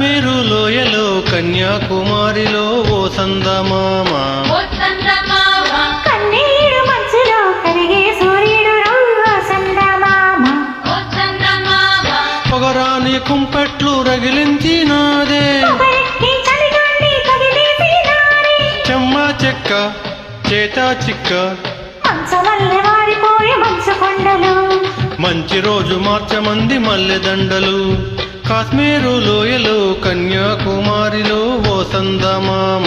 కాశ్మీరు లోయలో కన్యాకుమారిలో ఓ సందమామ. పొగరాని కుంపెట్లు రగిలించినాదే. చెమ్మ చెక్క చేతా చిక్క. మంచి రోజు మార్చమంది మల్లెదండలు. కాశ్మీరు లోయలో కన్యాకుమారిలో ఓ సందమామ.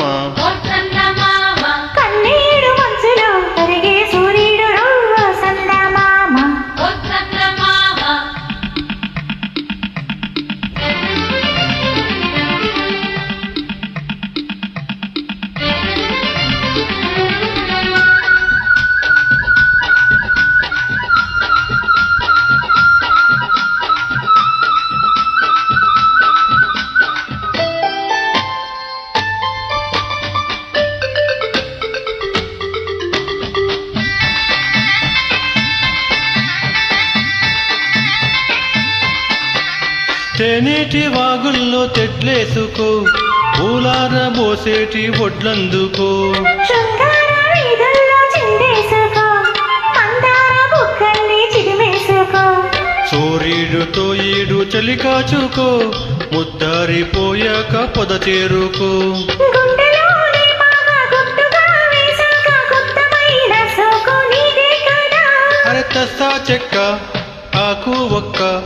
తేనేటి వాగుల్లో తెట్లేసుకో పూలార బోసేటి ఒడ్లందుకో. సూర్యుడుతో ఈడు చలి కాచుకో ముద్దారిపోయాక పొద చేరుకో. అరే తస్సా చెక్క ఆకు ఒక్క.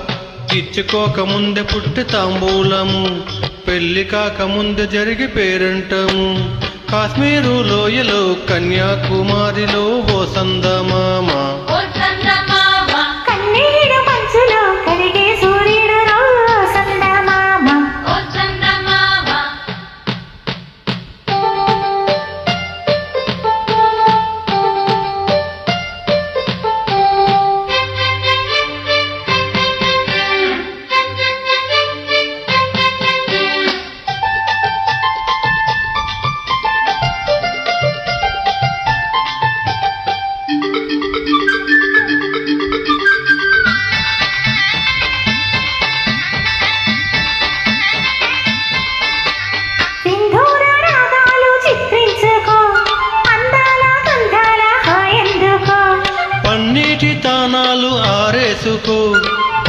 ఇచ్చుకోక ముందే పుట్టి తాంబూలము పెళ్ళి కాక ముందే జరిగి పేరంటము. కాశ్మీరు లోయలో కన్యాకుమారిలో ఓ సందమామా.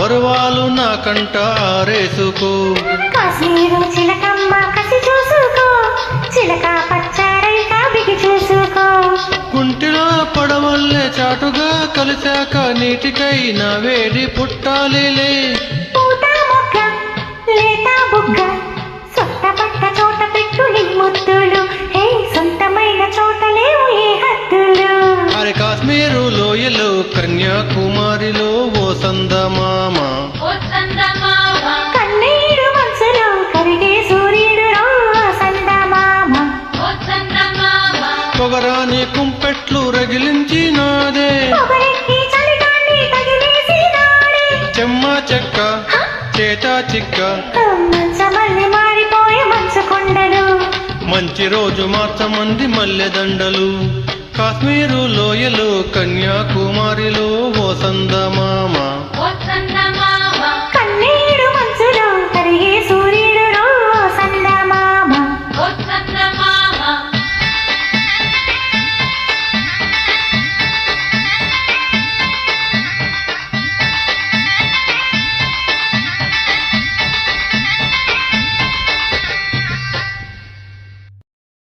పరువాలు నాకంట ఆరేసుకో కాశ్మీరు చిలకమ్మ కసి చూసుకో. చిలక బిగి చూసుకో. పడవల్లే చాటుగా కలిశాక నీటికైన వేడి పుట్టాలిలే. పూత మొగ్గ లేత బుగ్గ సొట్ట పట్ట చోట పెట్టు నీ ముద్దులు. హే సొంతమైన హద్దులు? అరే కాశ్మీరు లోయలో కన్యాకుమారిలో ఓ సందమామ కన్నీరు మనసులో కరిగే సూర్యుడు రో సందమామ. పొగరాని కుంపెట్లు రగిలించినాదే చెమ్మ చెక్క చేత చిక్క. మంచమల్లి మారిపోయే మంచు కొండలు. మంచి రోజు మార్చమంది మల్లెదండలు కాశ్మీరు లోయలో కన్యాకుమారిలో ఓ సందమామ.